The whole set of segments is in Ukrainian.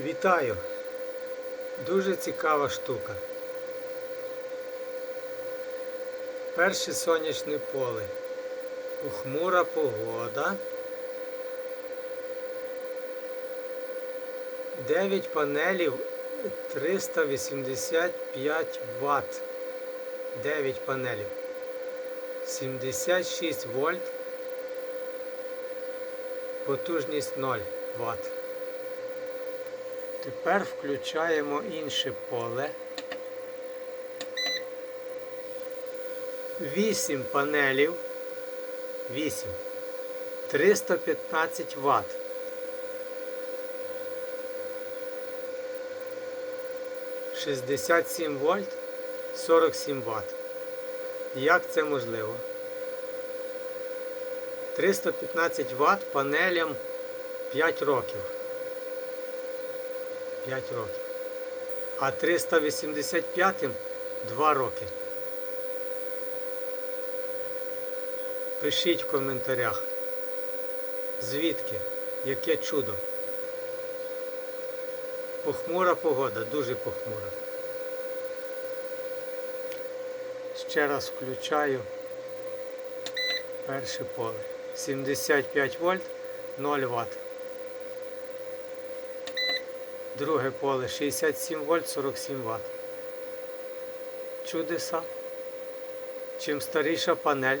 Вітаю! Дуже цікава штука. Перше сонячне поле. Похмура погода. 9 панелів 385 Вт. 9 панелів. 76 вольт. Потужність 0 Вт. Тепер включаємо інше поле. 8 панелів. 8. 315 Вт. Шістдесят сім вольт 47 Вт. Як це можливо? 315 Вт панелям 5 років. 5 років. А 385 2 роки. Пишіть в коментарях. Звідки? Яке чудо? Похмура погода, дуже похмура. Ще раз включаю перше поле. 75 вольт 0 Вт. Друге поле 67 вольт 47 Вт. Чудеса. Чим старіша панель,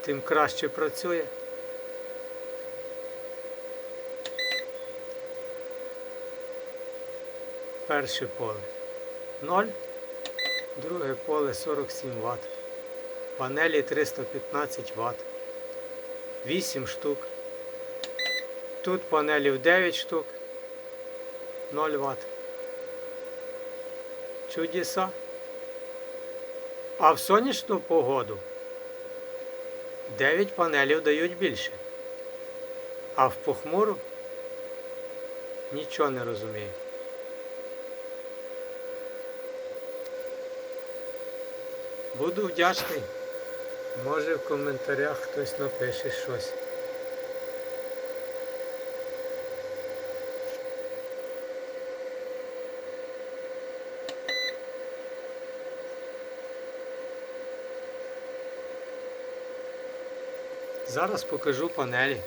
тим краще працює. Перше поле 0, друге поле 47 Вт. Панелі 315 Вт. 8 штук. Тут панелів 9 штук. 0 Вт. Чудеса. А в сонячну погоду 9 панелів дають більше. А в похмуру нічого не розумію. Буду вдячний. Може в коментарях хтось напише щось. Зараз покажу панелі.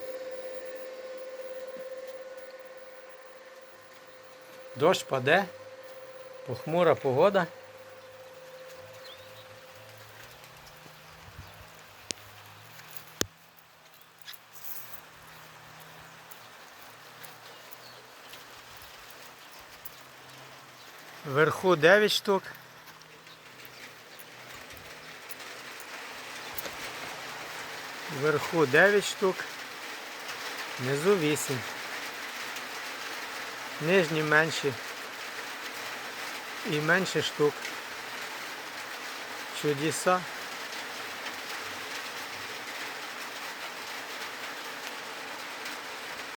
Дощ паде, похмура погода. Вверху 9 штук. Вверху 9 штук, внизу 8. Нижні менші і менше штук. Чудеса.